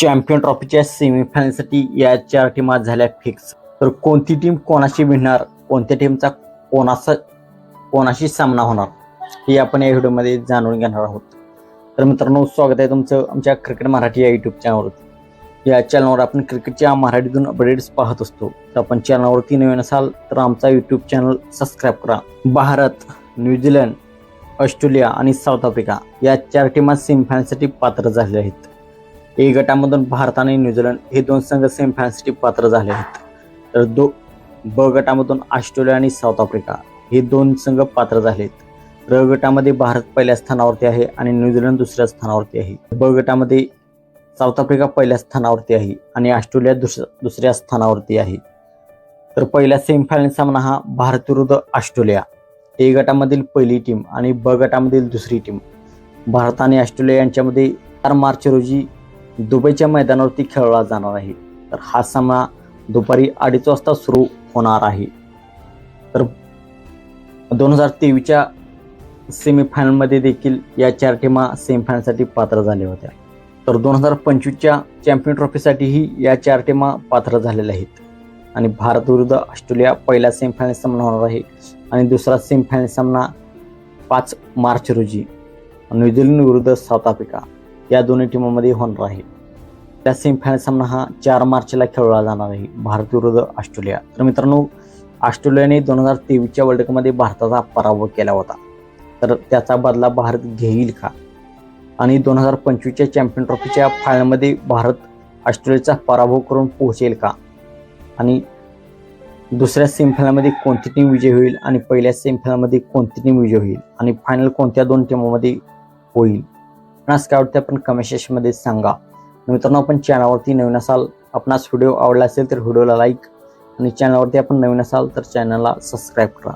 Champion ट्रॉफीच्या सेमीफायनलसाठी या चार टीमा झाल्या फिक्स तर कोणती टीम कोणाशी भिडणार? कोणत्या टीमचा कोणाचा कोणाशी सामना होणार? हे आपण या व्हिडिओमध्ये जाणून घेणार आहोत. तर मित्रांनो स्वागत आहे तुमचं आमच्या क्रिकेट मराठी या यूट्यूब चॅनलवरती या चॅनलवर आपण क्रिकेटच्या मराठीतून अपडेट्स पाहत असतो. तर आपण चॅनलवरती नवीन असाल तर आमचा यूट्यूब चॅनल सबस्क्राईब करा. भारत न्यूझीलंड ऑस्ट्रेलिया आणि साऊथ आफ्रिका या चार टीमा सेमीफायनलसाठी पात्र झाले आहेत. ए गटामधून भारत आणि न्यूझीलंड हे दोन संघ सेमीफायनलसाठी पात्र झाले आहेत. तर दो ब गटामधून ऑस्ट्रेलिया आणि साऊथ आफ्रिका हे दोन संघ पात्र झाले आहेत. र गटामध्ये भारत पहिल्या स्थानावरती आहे आणि न्यूझीलंड दुसऱ्या स्थानावरती आहे. ब गटामध्ये साऊथ आफ्रिका पहिल्या स्थानावरती आहे आणि ऑस्ट्रेलिया दुसऱ्या दुसऱ्या स्थानावरती आहे. तर पहिला सेमीफायनल सामना हा भारत विरुद्ध ऑस्ट्रेलिया. ए गटामधील पहिली टीम आणि ब गटामधील दुसरी टीम भारत आणि ऑस्ट्रेलिया यांच्यामध्ये चार मार्च रोजी दुबईच्या मैदानावरती खेळला जाणार आहे. तर हा सामना दुपारी अडीच वाजता सुरू होणार आहे. तर दोन हजार तेवीसच्या सेमीफायनलमध्ये देखील या चार टीमा सेमीफायनलसाठी पात्र झाल्या होत्या. तर दोन हजार पंचवीसच्या चॅम्पियन ट्रॉफीसाठीही या चार टीमा पात्र झालेल्या आहेत. आणि भारत विरुद्ध ऑस्ट्रेलिया पहिला सेमीफायनल सामना होणार आहे. आणि दुसरा सेमीफायनल सामना पाच मार्च रोजी. न्यूझीलंड विरुद्ध साऊथ आफ्रिका. या दोन्ही टीमांमध्ये होणार आहे. त्या सेमीफायनल सामना हा चार मार्चला खेळला जाणार आहे भारत विरुद्ध ऑस्ट्रेलिया. तर मित्रांनो ऑस्ट्रेलियाने दोन हजार तेवीसच्या वर्ल्ड कपमध्ये भारताचा पराभव केला होता. तर त्याचा बदला भारत घेईल का? आणि दोन हजार पंचवीसच्या चॅम्पियन ट्रॉफीच्या फायनलमध्ये भारत ऑस्ट्रेलियाचा पराभव करून पोहोचेल का? आणि दुसऱ्या सेमीफायनलमध्ये कोणती टीम विजय होईल? आणि पहिल्या सेमीफायनलमध्ये कोणती टीम विजय होईल? आणि फायनल कोणत्या दोन टीमामध्ये होईल? आपणास काय वाटते आपण कमेंट सेक्शनमध्ये सांगा. मित्रांनो आपण चॅनलवरती नवीन असाल आपणास व्हिडिओ आवडला असेल तर व्हिडिओला लाईक आणि चॅनलवरती आपण नवीन असाल तर चॅनलला सबस्क्राईब करा.